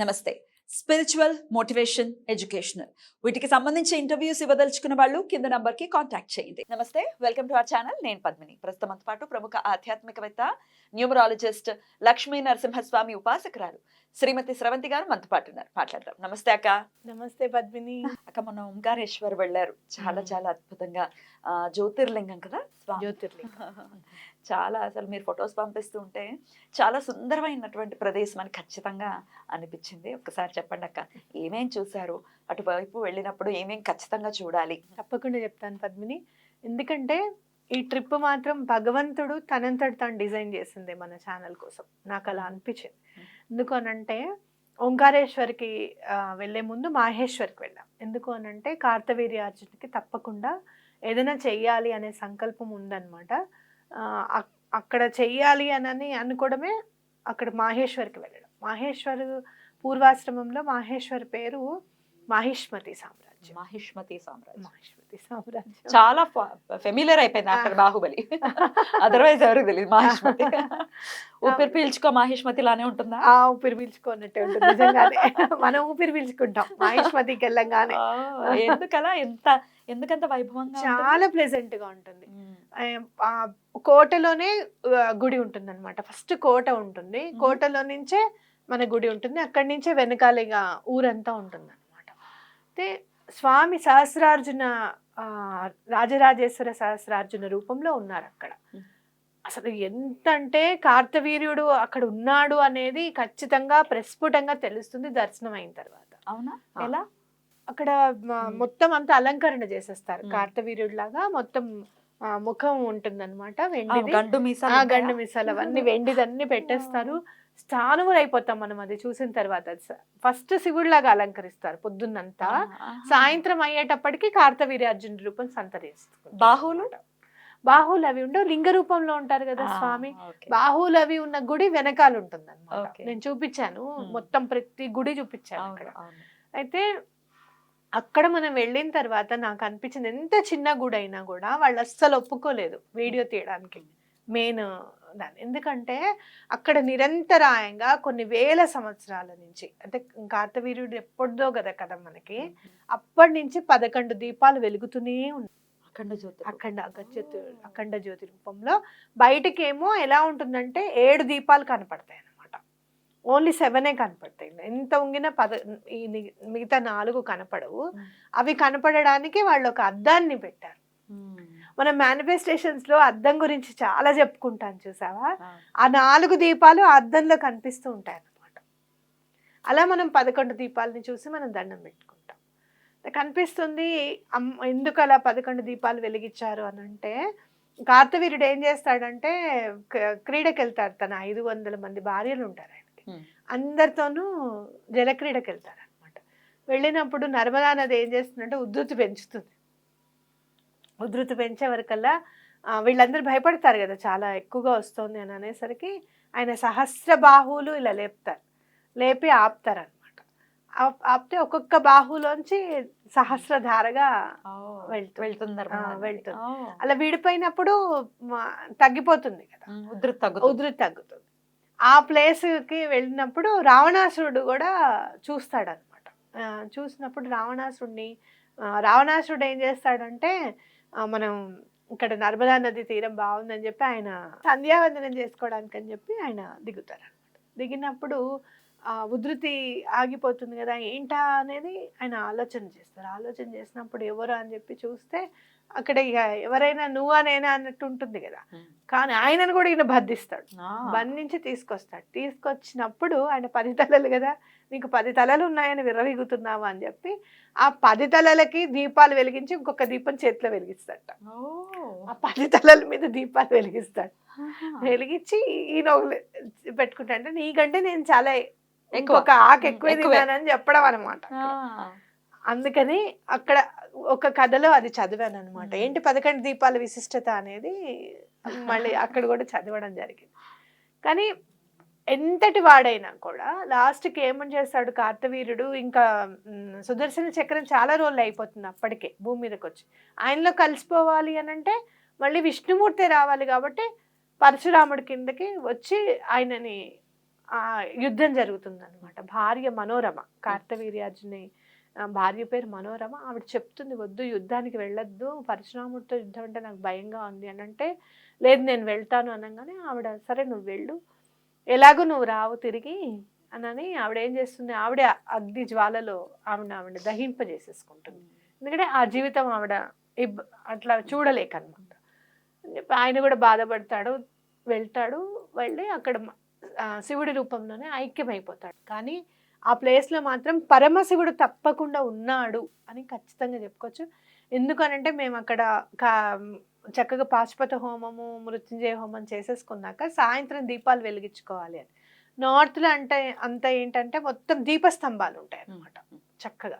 నమస్తే. Spiritual motivation educational వీటికి సంబంధించి ఇంటర్వ్యూస్ ఇవ్వదలుచుకున్న వాళ్ళు కింద నంబర్కి కాంటాక్ట్ చేయండి. నమస్తే వెల్కమ్ టు అవర్ ఛానల్ నేను పద్మిని. ప్రస్తుతం పాటు ప్రముఖ ఆధ్యాత్మికవేత్త న్యూమరాలజిస్ట్ లక్ష్మీ నరసింహస్వామి ఉపాసకురాలు. శ్రీమతి స్రవంతి గారు మనతో పాటు ఉన్నారు. మాట్లాడదాం. నమస్తే అక్క. నమస్తే పద్మిని. అక్క మొన్న ఓంకారేశ్వర్ వెళ్ళారు. చాలా. చాలా అద్భుతంగా జ్యోతిర్లింగం కదా? జ్యోతిర్లింగం. చాలా అసలు మీరు ఫొటోస్ పంపిస్తూ ఉంటే చాలా సుందరమైనటువంటి ప్రదేశం అని ఖచ్చితంగా అనిపించింది. ఒకసారి చెప్పండి అక్క ఏమేం చూసారు అటువైపు వెళ్ళినప్పుడు ఏమేం ఖచ్చితంగా చూడాలి? తప్పకుండా చెప్తాను పద్మిని. ఎందుకంటే ఈ ట్రిప్ మాత్రం భగవంతుడు తనంతట తాను డిజైన్ చేసింది మన ఛానల్ కోసం. నాకు అలా అనిపించింది. ఎందుకు అనంటే ఓంకారేశ్వర్కి వెళ్ళే ముందు మాహేశ్వర్కి వెళ్ళాం. ఎందుకు అనంటే కార్తవీర్యార్జునికి తప్పకుండా ఏదైనా చెయ్యాలి అనే సంకల్పం ఉందన్నమాట. అక్కడ చెయ్యాలి అని అనుకోవడమే అక్కడ మాహేశ్వర్కి వెళ్ళడం. మాహేశ్వర్ పూర్వాశ్రమంలో మాహేశ్వర్ పేరు మాహిష్మతి సామ్రాజ్యం. మహిష్మతి సామ్రాజ్యం. మాహిష్మతి సామ్రాజ్యం. చాలా ఫెమిలియర్ అయిపోయింది ఆఫ్టర్ బాహుబలి. అదర్వైజ్ ఎవరికి తెలియదు మహిష్మతి. ఊపిరి పీల్చుకో మహిష్మతి లానే ఉంటుందా? ఆ ఊపిరి పీల్చుకున్నట్టే ఉంటుంది నిజంగానే. మనం ఊపిరి పీల్చుకుంటాం మాహిష్మతికి వెళ్ళంగానే ఎందుకలా? ఎంత ఎందుకంత వైభవంగా ఉంటుంది? చాలా ప్లెజెంట్గా ఉంటుంది కోటలోనే గుడి ఉంటుంది అనమాట ఫస్ట్ కోట ఉంటుంది. కోటలో నుంచే మన గుడి ఉంటుంది. అక్కడి నుంచే వెనకాలిగా ఊరంతా ఉంటుంది అయితే స్వామి సహస్రార్జున రాజరాజేశ్వర సహస్రార్జున రూపంలో ఉన్నారు అక్కడ. అసలు ఎంత అంటే కార్తవీర్యుడు అక్కడ ఉన్నాడు అనేది ఖచ్చితంగా ప్రస్ఫుటంగా తెలుస్తుంది దర్శనం అయిన తర్వాత అవునా. ఎలా అక్కడ. మొత్తం అంతా అలంకరణ చేసేస్తారు. కార్తవీర్యుడు లాగా మొత్తం ముఖం ఉంటుందన్నమాట ఉంటాయా? గండు మిసాలు అవన్నీ వెండిదన్నీ పెట్టేస్తారు స్థానువులు అయిపోతాం మనం అది చూసిన తర్వాత ఫస్ట్ శివుడిలాగా అలంకరిస్తారు పొద్దున్నంతా. సాయంత్రం అయ్యేటప్పటికి కార్తవీర్యార్జున రూపం సంతరిస్తుంది బాహువులు? బాహువులు అవి ఉండవు లింగ రూపంలో ఉంటారు కదా స్వామి. బాహువులు అవి ఉన్న గుడి వెనకాల ఉంటుంది. నేను చూపించాను. మొత్తం ప్రతి గుడి చూపించాను అక్కడ. అయితే అక్కడ మనం వెళ్ళిన తర్వాత నాకు అనిపించింది ఎంత చిన్న గుడి అయినా కూడా వాళ్ళు అస్సలు ఒప్పుకోలేదు వీడియో తీయడానికి మెయిన్ దాన్ని. ఎందుకంటే అక్కడ నిరంతరాయంగా కొన్ని వేల సంవత్సరాల నుంచి అంటే కార్తవీర్యుడు ఎప్పుడుదో కదా కదా మనకి అప్పటి నుంచి పదకొండు దీపాలు వెలుగుతూనే ఉన్నాయి అఖండ జ్యోతి అఖండ అగజ్యోతి అఖండ జ్యోతి రూపంలో బయటకేమో ఎలా ఉంటుందంటే ఏడు దీపాలు కనపడతాయి అన్నమాట ఓన్లీ సెవెనే కనపడతాయి. ఎంత ఉంగినా పద ఈ మిగతా నాలుగు కనపడవు. అవి కనపడడానికి వాళ్ళు ఒక అద్దాన్ని పెట్టారు. మనం మేనిఫెస్టేషన్స్లో అద్దం గురించి చాలా చెప్పుకుంటాం చూసావా? ఆ. నాలుగు దీపాలు ఆ అద్దంలో కనిపిస్తూ ఉంటాయి అన్నమాట అలా మనం పదకొండు దీపాలని చూసి మనం దండం పెట్టుకుంటాం. కనిపిస్తుంది ఎందుకు అలా పదకొండు దీపాలు వెలిగించారు అని అంటే కార్తవీర్యుడు ఏం చేస్తాడంటే క్రీడకి వెళ్తాడు తన ఐదు వందల మంది భార్యలు ఉంటారు ఆయనకి. అందరితోనూ జలక్రీడకి వెళ్తారు అనమాట వెళ్ళినప్పుడు నర్మదా నది ఏం చేస్తుందంటే ఉధృతి పెంచుతుంది. ఉధృతి పెంచే వరకల్లా వీళ్ళందరూ భయపడతారు కదా చాలా ఎక్కువగా వస్తుంది అని అనేసరికి ఆయన సహస్ర బాహువులు ఇలా లేపుతారు లేపి ఆపుతారు అనమాట ఆపితే ఒక్కొక్క బాహులోంచి సహస్రధారగా వెళ్తుంది. వెళ్తుంది. అలా విడిపోయినప్పుడు తగ్గిపోతుంది కదా. ఉధృతి తగ్గుతుంది ఉధృతి తగ్గుతుంది ఆ ప్లేస్కి వెళ్ళినప్పుడు రావణాసురుడు కూడా చూస్తాడనమాట చూసినప్పుడు రావణాసురుడిని రావణాసురుడు ఏం చేస్తాడంటే మనం ఇక్కడ నర్మదా నది తీరం బాగుందని చెప్పి ఆయన సంధ్యావందనం చేసుకోవడానికి అని చెప్పి ఆయన దిగుతారు అనమాట దిగినప్పుడు ఆ, ఉధృతి ఆగిపోతుంది కదా ఏంటా అనేది ఆయన ఆలోచన చేస్తారు. ఆలోచన చేసినప్పుడు ఎవరు అని చెప్పి చూస్తే అక్కడ ఇక ఎవరైనా నువ్వా నేనా అన్నట్టు ఉంటుంది కదా. కానీ ఆయనను కూడా ఈయన బంధిస్తాడు. బంధించి తీసుకొస్తాడు. తీసుకొచ్చినప్పుడు ఆయన పది తలలు కదా నీకు పది తలలు ఉన్నాయని విర్రవీగుతున్నావా అని చెప్పి ఆ పది తలలకి దీపాలు వెలిగించి ఇంకొక దీపం చేతిలో వెలిగిస్తాడట. ఆ పది తలల మీద దీపాలు వెలిగిస్తాడు. వెలిగించి ఈయన పెట్టుకుంటా అంటే నీకంటే నేను చాలా. ఇంకొక ఆకు ఎక్కువ. తిన్నానని చెప్పడం అనమాట. అందుకని అక్కడ ఒక కథలో అది చదివాను అనమాట. ఏంటి పదకొండు దీపాల విశిష్టత అనేది మళ్ళీ అక్కడ కూడా చదవడం జరిగింది కానీ ఎంతటి వాడైనా కూడా లాస్ట్కి ఏమని చేస్తాడు కార్తవీరుడు? ఇంకా సుదర్శన చక్రం చాలా రోజులు అయిపోతుంది అప్పటికే భూమి మీదకి వచ్చి ఆయనలో కలిసిపోవాలి అని అంటే మళ్ళీ విష్ణుమూర్తి రావాలి కాబట్టి పరశురాముడి కిందకి వచ్చి ఆయనని యుద్ధం జరుగుతుంది అనమాట భార్య మనోరమ కార్తవీర్యార్జుని భార్య పేరు మనోరమ. ఆవిడ చెప్తుంది వద్దు యుద్ధానికి వెళ్ళొద్దు. పరశురాముడితో యుద్ధం అంటే నాకు భయంగా ఉంది అని అంటే లేదు నేను వెళ్తాను అనగానే ఆవిడ సరే నువ్వు వెళ్ళు. ఎలాగో నువ్వు రావు తిరిగి అనని ఆవిడ ఏం చేస్తుంది? ఆవిడ అగ్ని జ్వాలలో ఆవిడ ఆవిడ దహింపజేసేసుకుంటుంది. ఎందుకంటే ఆ జీవితం ఆవిడ ఇబ్- అట్లా చూడలేకనమాట. ఆయన కూడా బాధపడతాడు వెళ్తాడు వెళ్ళి అక్కడ శివుడి రూపంలోనే ఐక్యమైపోతాడు. కానీ ఆ ప్లేస్లో మాత్రం పరమశివుడు తప్పకుండా ఉన్నాడు అని ఖచ్చితంగా చెప్పుకోవచ్చు. ఎందుకనంటే మేము అక్కడ కా- చక్కగా పాశుపత హోమము మృత్యుంజయ హోమం చేసేసుకున్నాక సాయంత్రం దీపాలు వెలిగించుకోవాలి అని. నార్త్లో అంటే అంత ఏంటంటే మొత్తం దీపస్తంభాలు ఉంటాయి అన్నమాట. చక్కగా.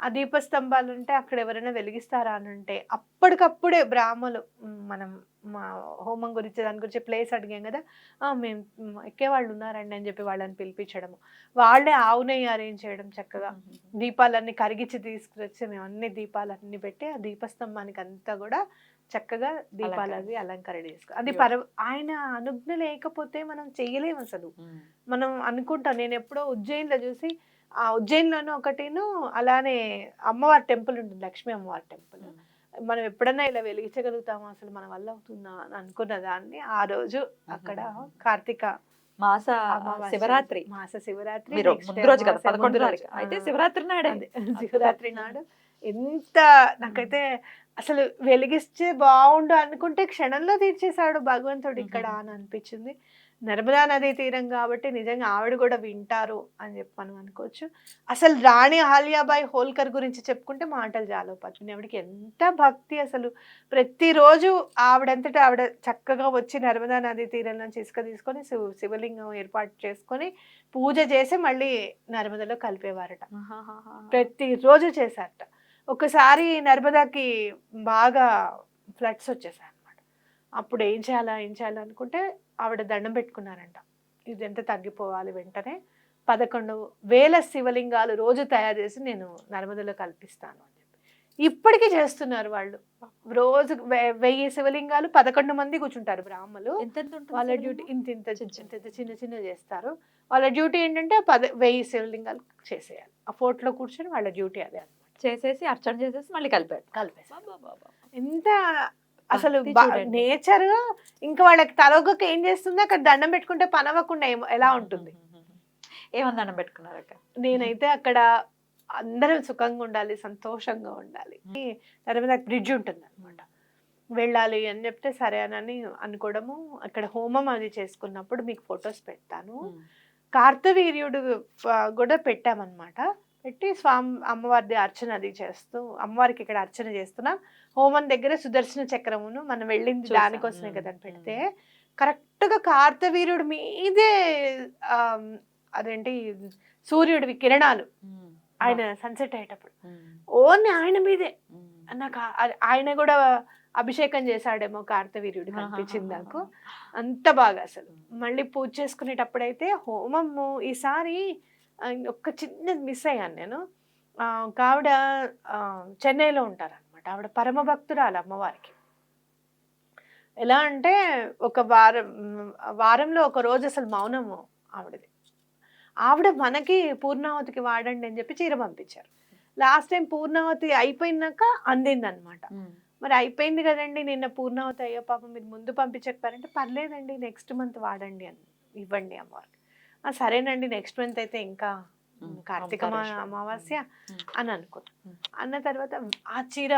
ఆ దీపస్తంభాలు ఉంటే అక్కడ ఎవరైనా వెలిగిస్తారా అని అంటే అప్పటికప్పుడే బ్రాహ్మలు మనం మా హోమం గురించి దాని గురించి ప్లేస్ అడిగాం కదా. "ఆ, మేము మ్, ఎక్కేవాళ్ళు ఉన్నారండి అని చెప్పి వాళ్ళని పిలిపించడము. వాళ్ళే ఆవు నెయ్యి అరేంజ్ చేయడం చక్కగా. దీపాలన్నీ కరిగించి తీసుకురొచ్చి మేము అన్ని దీపాలన్నీ పెట్టి ఆ దీపస్తంభానికి అంతా కూడా చక్కగా దీపాలు అవి అలంకరణ చేసుకో అది పర ఆయన అనుజ్ఞ లేకపోతే మనం చెయ్యలేము అసలు. మనం అనుకుంటాం నేను ఎప్పుడో ఉజ్జయిన్లో చూసి ఆ ఉజ్జయిన్లోనూ ఒకటిను అలానే అమ్మవారి టెంపుల్ ఉంటుంది లక్ష్మీ అమ్మవారి టెంపుల్. మనం ఎప్పుడన్నా ఇలా వెలిగించగలుగుతామా? అసలు మన వల్ల అవుతుందా? అని అనుకున్న దాన్ని ఆ రోజు అక్కడ కార్తీక మాస శివరాత్రి. మాస శివరాత్రి ముందు రోజు కదా పదకొండు తారీఖు. అయితే. శివరాత్రి నాడే. అదే, శివరాత్రి నాడు. ఎంత నాకైతే అసలు వెలిగిస్తే బాగుండు అనుకుంటే క్షణంలో తీర్చేశాడు భగవంతుడు ఇక్కడ అని అనిపించింది. నర్మదా నదీ తీరం కాబట్టి నిజంగా ఆవిడ కూడా వింటారు అని చెప్పి మనం అనుకోవచ్చు. అసలు రాణి ఆలియాబాయి హోల్కర్ గురించి చెప్పుకుంటే మాటలు చాలు పద్మిని. ఆవిడకి ఎంత భక్తి అసలు. ప్రతిరోజు ఆవిడంతటా ఆవిడ చక్కగా వచ్చి నర్మదా నదీ తీరం నుంచి ఇసుక తీసుకొని శివ శివలింగం ఏర్పాటు చేసుకొని పూజ చేసి మళ్ళీ నర్మదలో కలిపేవారట. ప్రతిరోజు చేశారట. ఒకసారి నర్మదాకి బాగా ఫ్లడ్స్ వచ్చేసాయి అనమాట అప్పుడు ఏం చేయాలా ఏం చేయాలా అనుకుంటే ఆవిడ దండం పెట్టుకున్నారంట. ఇది ఎంత తగ్గిపోవాలి వెంటనే? పదకొండు వేల శివలింగాలు రోజు తయారు చేసి నేను నర్మదలో కల్పిస్తాను అని చెప్పి. ఇప్పటికీ చేస్తున్నారు వాళ్ళు. రోజు వెయ్యి శివలింగాలు పదకొండు మంది కూర్చుంటారు బ్రాహ్మలు. వాళ్ళ డ్యూటీ ఇంత ఇంత చిన్న ఇంత చిన్న చిన్న చేస్తారు. వాళ్ళ డ్యూటీ ఏంటంటే పద వెయ్యి శివలింగాలు చేసేయాలి. ఆ ఫోర్ట్లో కూర్చొని వాళ్ళ డ్యూటీ అదే చేసేసి అర్చన చేసేసి మళ్ళీ కలిపాడు కలిపేసి. ఎంత అసలు. నేచర్ ఇంకా వాళ్ళకి తలొగ్గక ఏం చేస్తుంది? అక్కడ దండం పెట్టుకుంటే పనవకుండా ఏం- ఎలా ఉంటుంది? ఏమని దండం పెట్టుకున్నారక్క నేనైతే అక్కడ అందరం సుఖంగా ఉండాలి సంతోషంగా ఉండాలి. తర్వాత నాకు బ్రిడ్జ్ ఉంటుంది అనమాట వెళ్ళాలి అని చెప్తే సరే అని అనుకోవడము. అక్కడ హోమం అది చేసుకున్నప్పుడు మీకు ఫొటోస్ పెడతాను. కార్తవీర్యుడు కూడా పెట్టామన్నమాట. పెట్టి స్వామి అమ్మవారిది అర్చన అది చేస్తూ అమ్మవారికి ఇక్కడ అర్చన చేస్తున్నాం. హోమం దగ్గర సుదర్శన చక్రమును మనం వెళ్ళింది. దానికోసమే. కదా పెడితే కరెక్ట్గా కార్తవీర్యుడు మీదే అదేంటి సూర్యుడివి కిరణాలు ఆయన సన్సెట్ అయ్యేటప్పుడు. ఓన్లీ ఆయన మీదే. నాకు ఆయన కూడా అభిషేకం చేశాడేమో కార్తవీర్యుడు కనిపించింది నాకు. అంత బాగా అసలు. మళ్ళీ పూజ చేసుకునేటప్పుడైతే హోమము ఈసారి ఒక్క చిన్నది మిస్ అయ్యాను నేను. ఒక ఆవిడ చెన్నైలో ఉంటారనమాట ఆవిడ పరమ భక్తురాలు అమ్మవారికి. ఎలా అంటే ఒక వారం వారంలో ఒక రోజు అసలు మౌనము ఆవిడది. ఆవిడ మనకి పూర్ణావతికి వాడండి అని చెప్పి చీర పంపించారు. లాస్ట్ టైం పూర్ణావతి అయిపోయినాక అందింది అనమాట మరి అయిపోయింది కదండి నిన్న పూర్ణావతి అయ్యో పాపం మీరు ముందు పంపించకపోయారంటే పర్లేదండి నెక్స్ట్ మంత్ వాడండి అని ఇవ్వండి అమ్మవారికి. "ఆ, సరేనండి నెక్స్ట్ మంత్ అయితే ఇంకా. కార్తీక. అమావాస్య. అని అనుకున్నా మ్మ్. అన్న తర్వాత ఆ చీర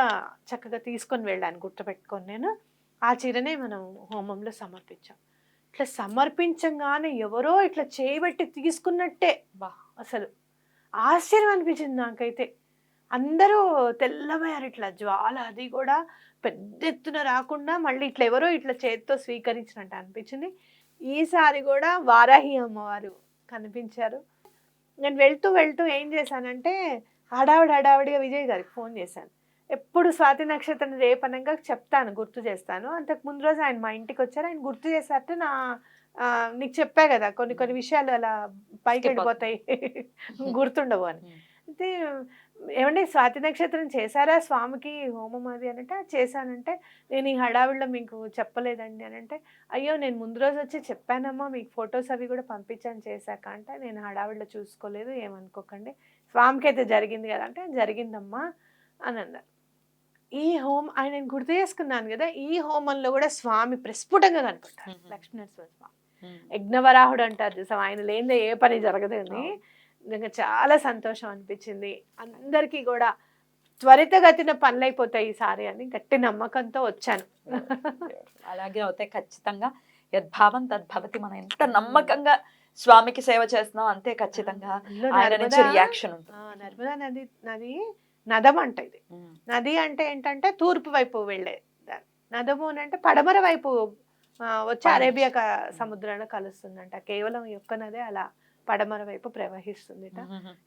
చక్కగా తీసుకొని వెళ్ళాను గుర్తుపెట్టుకొని నేను ఆ చీరనే మనం హోమంలో సమర్పించాం ఇట్లా సమర్పించంగానే ఎవరో ఇట్లా చేయబెట్టి తీసుకున్నట్టే బా. అసలు ఆశ్చర్యం అనిపించింది నాకైతే అందరూ తెల్లబోయారు ఇట్లా జ్వాల అది కూడా పెద్ద ఎత్తున రాకుండా మళ్ళీ ఇట్లా ఎవరో ఇట్లా చేతితో స్వీకరించినట్టు అనిపించింది ఈసారి కూడా వారాహి అమ్మవారు కనిపించారు. నేను వెళ్తూ వెళ్తూ ఏం చేశానంటే హడావిడి హడావిడిగా విజయ్ గారికి ఫోన్ చేశాను. ఎప్పుడు స్వాతి నక్షత్రం రేపనంగా చెప్తాను గుర్తు చేస్తాను. అంతకు ముందు రోజు ఆయన మా ఇంటికి వచ్చారు. ఆయన గుర్తు చేశారంటే నా నీకు చెప్పా కదా కొన్ని కొన్ని విషయాలు అలా పైకి వెళ్ళిపోతాయి. గుర్తుండవు అని. అయితే ఏమండి స్వాతి నక్షత్రం చేశారా స్వామికి హోమం అది అని అంటే చేశానంటే. నేను ఈ హడావిడిలో మీకు చెప్పలేదండి అని అంటే అయ్యో నేను ముందు రోజు వచ్చి చెప్పానమ్మా మీకు ఫొటోస్ అవి కూడా పంపించాను చేశాక అంటే నేను హడావిడిలో చూసుకోలేదు ఏమనుకోకండి. స్వామికి అయితే జరిగింది కదా అంటే జరిగిందమ్మా అని అన్నారు. ఈ హోమ్ ఆయన నేను గుర్తు చేసుకున్నాను కదా ఈ హోమంలో కూడా స్వామి ప్రస్ఫుటంగా కనపడతారు మ్మ్. లక్ష్మీనరసింహ స్వామి. యజ్ఞవరాహుడు అంటారు చూసాం ఆయన లేనిదే ఏ పని జరగదు అని. నిజంగా చాలా సంతోషం అనిపించింది. అందరికీ కూడా త్వరితగతిన పనులు అయిపోతాయి ఈసారి అని గట్టి నమ్మకంతో వచ్చాను. అలాగే అవుతాయి ఖచ్చితంగా. యద్భావం తద్భవతి మనం ఎంత నమ్మకంగా స్వామికి సేవ చేస్తున్నాం అంతే ఖచ్చితంగా రియాక్షన్ నర్మదా నది నది నదం అంట ఇది. నది అంటే ఏంటంటే తూర్పు వైపు వెళ్ళే. నదము అని అంటే పడమర వైపు వచ్చి. అరేబియా సముద్రంలో కలుస్తుందంట. కేవలం ఈ ఒక్క నదే అలా పడమర వైపు ప్రవహిస్తుందిట.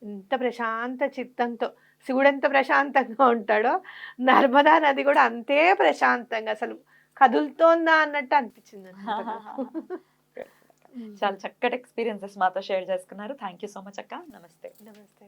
ఎంత ప్రశాంత చిత్తంతో శివుడు ఎంత ప్రశాంతంగా ఉంటాడో నర్మదా నది కూడా అంతే ప్రశాంతంగా అసలు కదులుతోందా అన్నట్టు అనిపించింది. చాలా చక్కటి ఎక్స్పీరియన్సెస్ మాతో షేర్ చేసుకున్నారు. థ్యాంక్ యూ సో మచ్ అక్క. నమస్తే. నమస్తే